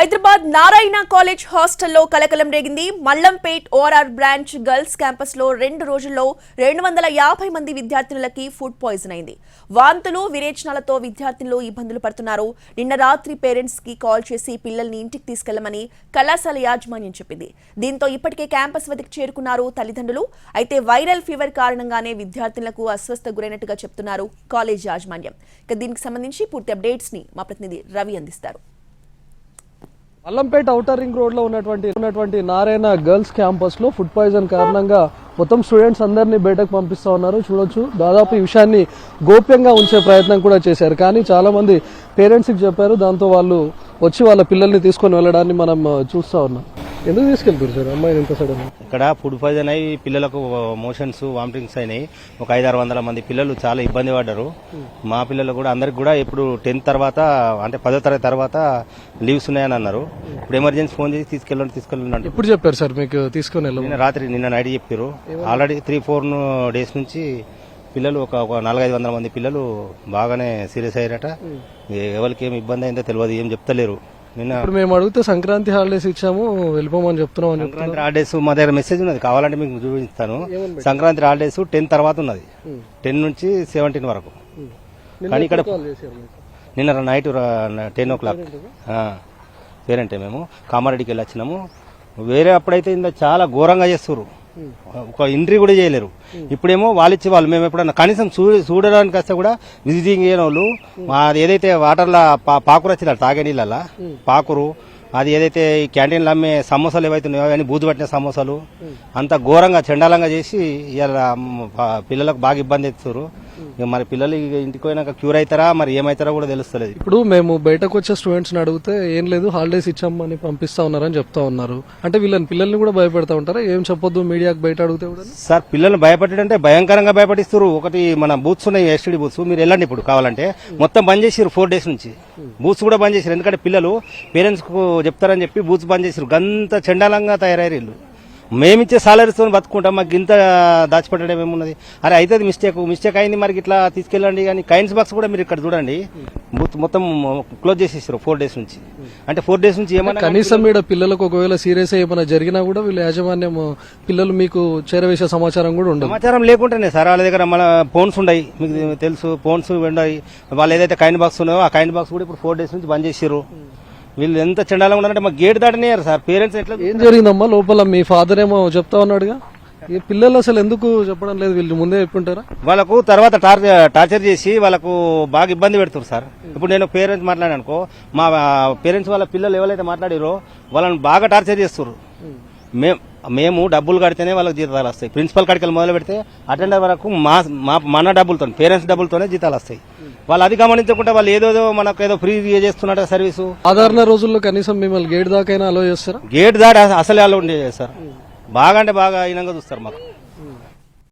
Hyderabad Narayana college హాస్టల్లో కలకలం రేగింది. మల్లంపేట్ ఓఆర్ఆర్ బ్రాంచ్ గర్ల్స్ క్యాంపస్లో రెండు రోజుల్లో రెండు వందల యాభై మంది విద్యార్థినులకి ఫుడ్ పాయిజన్ అయింది. వాంతులు విరేచనాలతో విద్యార్థినులు ఇబ్బందులు పడుతున్నారు. నిన్న రాత్రి పేరెంట్స్కి కాల్ చేసి పిల్లల్ని ఇంటికి తీసుకెళ్ళమని కళాశాల యాజమాన్యం చెప్పింది. దీంతో ఇప్పటికే క్యాంపస్ వద్దకు చేరుకున్నారు తల్లిదండ్రులు. అయితే వైరల్ ఫీవర్ కారణంగానే విద్యార్థినులకు అస్వస్థ గురైనట్టుగా చెప్తున్నారు కాలేజ్ యాజమాన్యం. ఇక దీనికి సంబంధించి పూర్తి అప్డేట్స్ని మా ప్రతినిధి రవి అందిస్తారు. అల్లంపేట ఔటర్ రింగ్ రోడ్లో ఉన్నటువంటి ఉన్నటువంటి నారాయణ గర్ల్స్ క్యాంపస్లో ఫుడ్ పాయిజన్ కారణంగా మొత్తం స్టూడెంట్స్ అందరినీ బయటకు పంపిస్తా ఉన్నారు. చూడొచ్చు. దాదాపు ఈ విషయాన్ని గోప్యంగా ఉంచే ప్రయత్నం కూడా చేశారు. కానీ చాలా మంది పేరెంట్స్కి చెప్పారు. దాంతో వాళ్ళు వచ్చి వాళ్ళ పిల్లల్ని తీసుకొని వెళ్ళడాన్ని మనం చూస్తా ఉన్నాం. ఎందుకు తీసుకెళ్తారు సార్? అమ్మాయిని ఇంత సడన్ ఇక్కడ ఫుడ్ పాయిజన్ అయ్యి పిల్లలకు మోషన్స్ వామిటింగ్స్ అయినాయి. ఒక ఐదారు వందల మంది పిల్లలు చాలా ఇబ్బంది పడ్డారు. మా పిల్లలు కూడా అందరికి కూడా ఇప్పుడు టెన్త్ తర్వాత అంటే పదో తరగతి తర్వాత లీవ్స్ ఉన్నాయని అన్నారు. ఇప్పుడు ఎమర్జెన్సీ ఫోన్ చేసి తీసుకెళ్ళండి తీసుకెళ్ళండి అంటే ఎప్పుడు చెప్పారు సార్ మీకు తీసుకొని నిన్న రాత్రి నిన్న నైట్ చెప్పారు ఆల్రెడీ త్రీ ఫోర్ డేస్ నుంచి పిల్లలు ఒక ఒక నాలుగైదు వందల మంది పిల్లలు బాగానే సీరియస్ అయ్యారట. ఎవరికి ఏం ఇబ్బంది అయిందో తెలియదు ఏం చెప్తలేరు. ఇప్పుడు మేము అడిగితే సంక్రాంతి హాలిడేస్ ఇచ్చాము వెళ్ళిపోమని చెప్తున్నాం అని సంక్రాంతి హాలిడేస్ మా దగ్గర మెసేజ్ ఉన్నది. కావాలంటే మీకు చూపిస్తాను. సంక్రాంతి హాలిడేస్ టెన్ తర్వాత ఉన్నది. టెన్ నుంచి సెవెంటీన్ వరకు. కానీ ఇక్కడ. నిన్న నైట్ టెన్ ఓ క్లాక్. పేరెంటే మేము. కామారెడ్డికి వెళ్ళి వచ్చినాము. వేరే అప్పుడైతే ఇంత చాలా ఘోరంగా చేస్తారు ఒక ఎంట్రీ కూడా చేయలేరు. ఇప్పుడేమో వాళ్ళు ఇచ్చే వాళ్ళు మేము ఎప్పుడన్నా కనీసం చూ చూడడానికి వస్తే కూడా విజిటింగ్ చేయని వాళ్ళు మా ఏదైతే వాటర్లో పా- పాకురు వచ్చిందా తాగే నీళ్ళ పాకురు అది ఏదైతే ఈ క్యాంటీన్లో అమ్మే సమోసాలు ఏవైతే ఉన్నాయో అవన్నీ బూజు పట్టిన సమోసాలు అంత ఘోరంగా చండాలంగా చేసి ఇలా పిల్లలకు బాగా ఇబ్బంది ఎత్తుతారు. ఇక మరి పిల్లలు ఇక ఇంటికి పోయినాక క్యూర్ అవుతారా? మరి ఏమవుతారో కూడా తెలుస్తలేదు. ఇప్పుడు మేము బయటకు వచ్చే స్టూడెంట్స్ని అడిగితే ఏం లేదు హాలిడేస్ ఇచ్చామని పంపిస్తా ఉన్నారని చెప్తా ఉన్నారు. అంటే వీళ్ళని పిల్లల్ని కూడా భయపెడతా ఉంటారా? ఏం చెప్పొద్దు మీడియాకి బయట అడిగితే కూడా? సార్ పిల్లల్ని భయపెట్టడంటే భయంకరంగా భయపడిస్తారు ఒకటి మన బూత్స్ ఉన్నాయి ఎస్టీడీ బూత్స్ మీరు వెళ్ళండి ఇప్పుడు కావాలంటే. మొత్తం బంద్ చేసారు ఫోర్ డేస్ నుంచి. బూత్స్ కూడా బంద్ చేశారు ఎందుకంటే పిల్లలు పేరెంట్స్కు చెప్తారని చెప్పి బూత్స్ బంద్ చేసారు గంత చండాలంగా తయారయ్యారు వీళ్ళు. మేమిచ్చే సాలరీస్తో బతుకుంటాం. మాకు ఇంత దాచిపెట్టడం ఏమున్నది? అరే అయితే అది మిస్టేక్ మిస్టేక్ అయింది మరి ఇట్లా తీసుకెళ్ళండి కానీ కైన్స్ బాక్స్ కూడా మీరు ఇక్కడ చూడండి. మొత్తం క్లోజ్ చేసేసారు ఫోర్ డేస్ నుంచి. అంటే ఫోర్ డేస్ నుంచి ఏమన్నా కనీసం ఇక్కడ పిల్లలకు ఒకవేళ సీరియస్ ఏమైనా జరిగినా కూడా వీళ్ళ యాజమాన్యం పిల్లలు మీకు చేరవేసే సమాచారం కూడా ఉండదు. సమాచారం లేకుండానే సార్. వాళ్ళ దగ్గర మన ఫోన్స్ ఉన్నాయి మీకు తెలుసు ఫోన్స్ ఉన్నాయి వాళ్ళు ఏదైతే కైండ్ బాక్స్ ఉన్నాయో ఆ కైండ్ బాక్స్ కూడా ఇప్పుడు ఫోర్ డేస్ నుంచి బంద్ చేసారు వీళ్ళు ఎంత చండాలంగా ఉన్నారంటే మా గేట్ దాటనేయారు సార్. పేరెంట్స్ ఎట్లా ఏం జరిగిందమ్మా? లోపల మీ ఫాదర్ ఏమో చెప్తా ఉన్నాడుగా. ఈ పిల్లలు అసలు ఎందుకు చెప్పడం లేదు? వీళ్ళు ముందే చెప్పుంటారా? వాళ్ళకు తర్వాత టార్చర్ చేసి వాళ్ళకు బాగా ఇబ్బంది పెడుతున్నారు సార్. ఇప్పుడు నేను పేరెంట్స్ మాట్లాడాను అనుకో మా పేరెంట్స్ వాళ్ళ పిల్లలు ఎవరైతే మాట్లాడారో వాళ్ళని బాగా టార్చర్ చేస్తారు మేము మేము డబ్బులు కడితేనే వాళ్ళకి జీతాలు వస్తాయి. ప్రిన్సిపల్ కాడికి మొదలు పెడితే అటెండర్ వరకు మా మా మన డబ్బులతో పేరెంట్స్ డబ్బులతోనే జీతాలు వస్తాయి. వాళ్ళు అది గమనించకుండా వాళ్ళు ఏదో మనకు ఏదో ఫ్రీ చేస్తున్నట్టు సర్వీసు. సాధారణ రోజుల్లో కనీసం మిమ్మల్ని గేట్ దాకైనా అలో చేస్తారా? గేట్ దాటి అస- అసలే వాళ్ళు ఉండే సార్. బాగా అంటే బాగా ఈనంగా చూస్తారు మాకు.